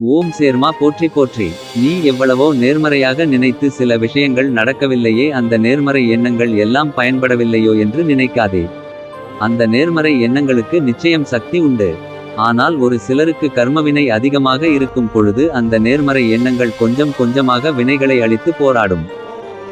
ஓம் சேர்மா போற்றி போற்றி. நீ எவ்வளவோ நேர்மறையாக நினைத்து சில விஷயங்கள் நடக்கவில்லையே அந்த நேர்மறை எண்ணங்கள் எல்லாம் பயன்படவில்லையோ என்று நினைக்காதே. அந்த நேர்மறை எண்ணங்களுக்கு நிச்சயம் சக்தி உண்டு. ஆனால் ஒரு சிலருக்கு கர்மவினை அதிகமாக இருக்கும் பொழுது அந்த நேர்மறை எண்ணங்கள் கொஞ்சம் கொஞ்சமாக வினைகளை அளித்து போராடும்.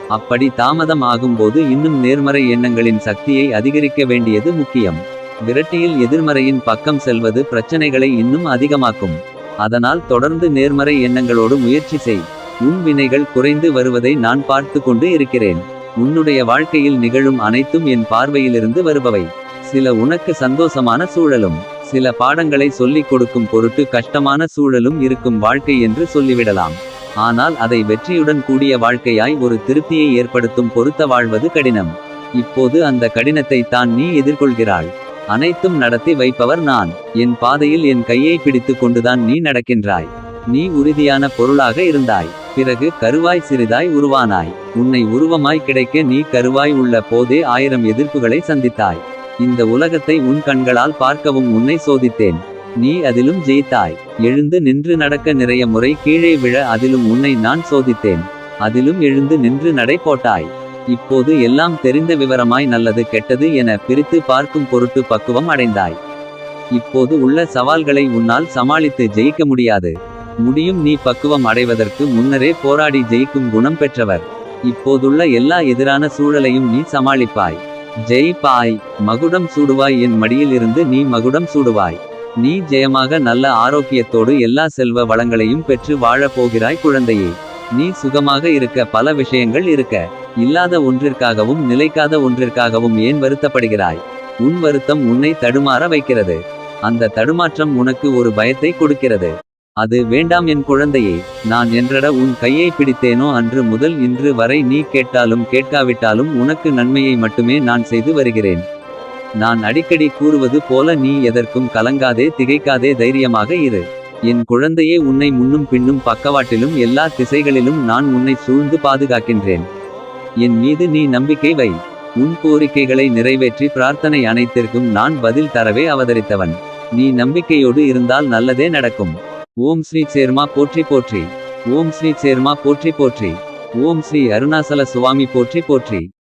அப்படி தாமதம் ஆகும்போது இன்னும் நேர்மறை எண்ணங்களின் சக்தியை அதிகரிக்க வேண்டியது முக்கியம். விரட்டியில் எதிர்மறையின் பக்கம் செல்வது பிரச்சனைகளை இன்னும் அதிகமாக்கும். அதனால் தொடர்ந்து நேர்மறை எண்ணங்களோடு முயற்சி செய். உன் வினைகள் குறைந்து வருவதை நான் பார்த்து கொண்டு இருக்கிறேன். உன்னுடைய வாழ்க்கையில் நிகழும் அனைத்தும் என் பார்வையிலிருந்து வருபவை. சில உனக்கு சந்தோஷமான சூழலும் சில பாடங்களை சொல்லிக் கொடுக்கும் பொருட்டு கஷ்டமான சூழலும் இருக்கும் வாழ்க்கை என்று சொல்லிவிடலாம். ஆனால் அதை வெற்றியுடன் கூடிய வாழ்க்கையாய் ஒரு திருப்தியை ஏற்படுத்தும் பொருத்த வாழ்வது கடினம். இப்போது அந்த கடினத்தை தான் நீ எதிர்கொள்கிறாள் அனைத்தும் நடத்தி வைப்பவர் நான். என் பாதையில் என் கையை பிடித்து கொண்டுதான் நீ நடக்கின்றாய். நீ உறுதியான பொருளாக இருந்தாய். பிறகு கருவாய் சிறிதாய் உருவானாய். உன்னை உருவமாய் கிடைக்க நீ கருவாய் உள்ள போதே ஆயிரம் எதிர்ப்புகளை சந்தித்தாய். இந்த உலகத்தை உன் கண்களால் பார்க்கவும் உன்னை சோதித்தேன். நீ அதிலும் ஜெயித்தாய். எழுந்து நின்று நடக்க நிறைய முறை கீழே விழ அதிலும் உன்னை நான் சோதித்தேன். அதிலும் எழுந்து நின்று நடை போட்டாய். இப்போது எல்லாம் தெரிந்த விவரமாய் நல்லது கெட்டது என பிரித்து பார்க்கும் பொருட்டு பக்குவம் அடைந்தாய். இப்போது உள்ள சவால்களை உன்னால் சமாளித்து ஜெயிக்க முடியாது. முடியும் நீ பக்குவம் அடைவதற்கு முன்னரே போராடி ஜெயிக்கும் குணம் பெற்றவர். இப்போதுள்ள எல்லா எதிரான சூழலையும் நீ சமாளிப்பாய். ஜெயிப்பாய் மகுடம் சூடுவாய் என் மடியில் இருந்து நீ மகுடம் சூடுவாய். நீ ஜெயமாக நல்ல ஆரோக்கியத்தோடு எல்லா செல்வ வளங்களையும் பெற்று வாழப் போகிறாய் குழந்தையே. நீ சுகமாக இருக்க பல விஷயங்கள் இருக்க. இல்லாத ஒன்றிற்காகவும் நிலைக்காத ஒன்றிற்காகவும் ஏன் வருத்தப்படுகிறாய்? உன் வருத்தம் உன்னை தடுமாற வைக்கிறது. அந்த தடுமாற்றம் உனக்கு ஒரு பயத்தை கொடுக்கிறது. அது வேண்டாம் என் குழந்தையே நான் என்றட உன் கையை பிடித்தேனோ அன்று முதல் இன்று வரை நீ கேட்டாலும் கேட்காவிட்டாலும் உனக்கு நன்மையை மட்டுமே நான் செய்து வருகிறேன். நான் அடிக்கடி கூறுவது போல நீ எதற்கும் கலங்காதே திகைக்காதே தைரியமாக இரு. என் குழந்தையே உன்னை முன்னும் பின்னும் பக்கவாட்டிலும் எல்லா திசைகளிலும் நான் உன்னை சூழ்ந்து பாதுகாக்கின்றேன். என் மீது நீ நம்பிக்கை வை. உன் கோரிக்கைகளை நிறைவேற்றி பிரார்த்தனை அனைத்திற்கும் நான் பதில் தரவே அவதரித்தவன். நீ நம்பிக்கையோடு இருந்தால் நல்லதே நடக்கும். ஓம் ஸ்ரீ சேர்மா போற்றி போற்றி. ஓம் ஸ்ரீ சேர்மா போற்றி போற்றி. ஓம் ஸ்ரீ அருணாசல சுவாமி போற்றி போற்றி.